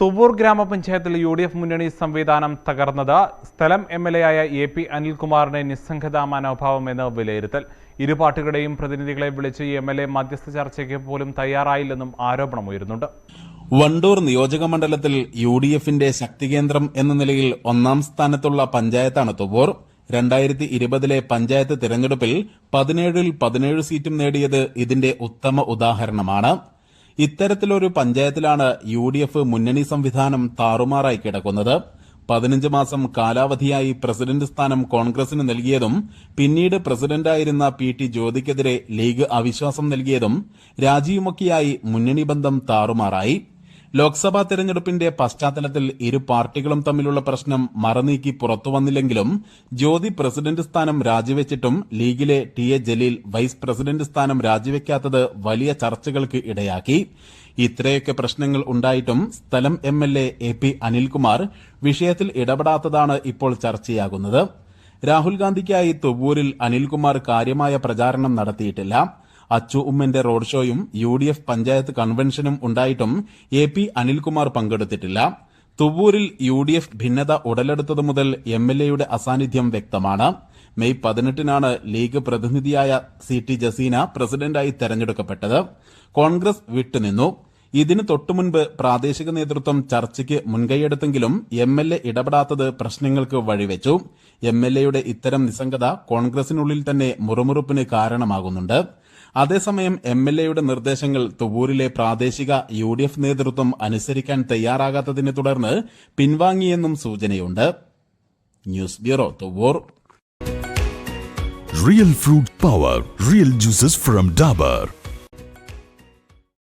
തുവൂർ ഗ്രാമപഞ്ചായത്തിൽ U D F മുന്നണി സംവിധാനം തകർന്നത്. സ്ഥലം എം എൽ എ ആയ എ പി അനിൽകുമാറിന്റെ നിസ്സംഗത മനോഭാവം എന്ന് വിലയിരുത്തൽ. ഇരു പാർട്ടികളുടെയും പ്രതിനിധികളെ വിളിച്ച് എം എൽ എ മധ്യസ്ഥ ചർച്ചയ്ക്ക് പോലും തയ്യാറായില്ലെന്നും ആരോപണമുയരുന്നുണ്ട് വണ്ടൂർ നിയോജക മണ്ഡലത്തിൽ യു ഡി എഫിന്റെ ശക്തികേന്ദ്രം എന്ന നിലയിൽ ഒന്നാം സ്ഥാനത്തുള്ള പഞ്ചായത്താണ് തുവൂർ രണ്ടായിരത്തി ഇരുപതിലെ പഞ്ചായത്ത് തിരഞ്ഞെടുപ്പിൽ പതിനേഴിൽ പതിനേഴ് സീറ്റും നേടിയത് ഇതിന്റെ ഉത്തമ ഉദാഹരണമാണ്. ഇത്തരത്തിലൊരു പഞ്ചായത്തിലാണ് യു ഡി എഫ് മുന്നണി സംവിധാനം താറുമാറായി കിടക്കുന്നത്. പതിനഞ്ച് മാസം കാലാവധിയായി പ്രസിഡന്റ് സ്ഥാനം കോൺഗ്രസിന് നൽകിയതും പിന്നീട് പ്രസിഡന്റായിരുന്ന പി ടി ജ്യോതിക്കെതിരെ ലീഗ് അവിശ്വാസം നൽകിയതും രാജിയുമൊക്കെയായി മുന്നണി ബന്ധം താറുമാറായി. ലോക്സഭാ തെരഞ്ഞെടുപ്പിന്റെ പശ്ചാത്തലത്തിൽ ഇരു പാർട്ടികളും തമ്മിലുള്ള പ്രശ്നം മറനീക്കി പുറത്തു വന്നില്ലെങ്കിലും ജ്യോതി പ്രസിഡന്റ് സ്ഥാനം രാജിവെച്ചിട്ടും ലീഗിലെ T A Jaleel vice president സ്ഥാനം രാജിവെക്കാത്തത് വലിയ ചർച്ചകൾക്ക് ഇടയാക്കി. ഇത്രയൊക്കെ പ്രശ്നങ്ങൾ ഉണ്ടായിട്ടും സ്ഥലം M L A P Anilkumar വിഷയത്തിൽ ഇടപെടാത്തതാണ് ഇപ്പോൾ ചർച്ചയാകുന്നത്. രാഹുൽ ഗാന്ധിക്കായി തുവൂരിൽ അനിൽകുമാർ കാര്യമായ പ്രചാരണം നടത്തിയിട്ടില്ല. അച്ചു ഉമ്മന്റെ റോഡ് ഷോയും യു ഡി എഫ് പഞ്ചായത്ത് കൺവെൻഷനും ഉണ്ടായിട്ടും എ പി അനിൽകുമാർ പങ്കെടുത്തിട്ടില്ല. തുവൂരിൽ യു ഡി എഫ് ഭിന്നത ഉടലെടുത്തതു മുതൽ എം എൽ എയുടെ അസാന്നിധ്യം വ്യക്തമാണ്. മെയ് പതിനെട്ടിനാണ് ലീഗ് പ്രതിനിധിയായ സി ടി ജസീന പ്രസിഡന്റായി തെരഞ്ഞെടുക്കപ്പെട്ടത്. കോൺഗ്രസ് വിട്ടുനിന്നു. ഇതിന് തൊട്ടുമുൻപ് പ്രാദേശിക നേതൃത്വം ചർച്ചയ്ക്ക് മുൻകൈയെടുത്തെങ്കിലും എം എൽ എ ഇടപെടാത്തത് പ്രശ്നങ്ങൾക്ക് വഴിവെച്ചു. എം എൽ എയുടെ ഇത്തരം നിസ്സംഗത കോൺഗ്രസിനുള്ളിൽ തന്നെ മുറുമുറുപ്പിന് കാരണമാകുന്നുണ്ട്. അതേസമയം എം എൽ എയുടെ നിർദ്ദേശങ്ങൾ തുവൂരിലെ പ്രാദേശിക യു ഡി എഫ് നേതൃത്വം അനുസരിക്കാൻ തയ്യാറാകാത്തതിനെ തുടർന്ന് പിൻവാങ്ങിയെന്നും സൂചനയുണ്ട്. News bureau Thuvvur real fruit power real juices from Dabur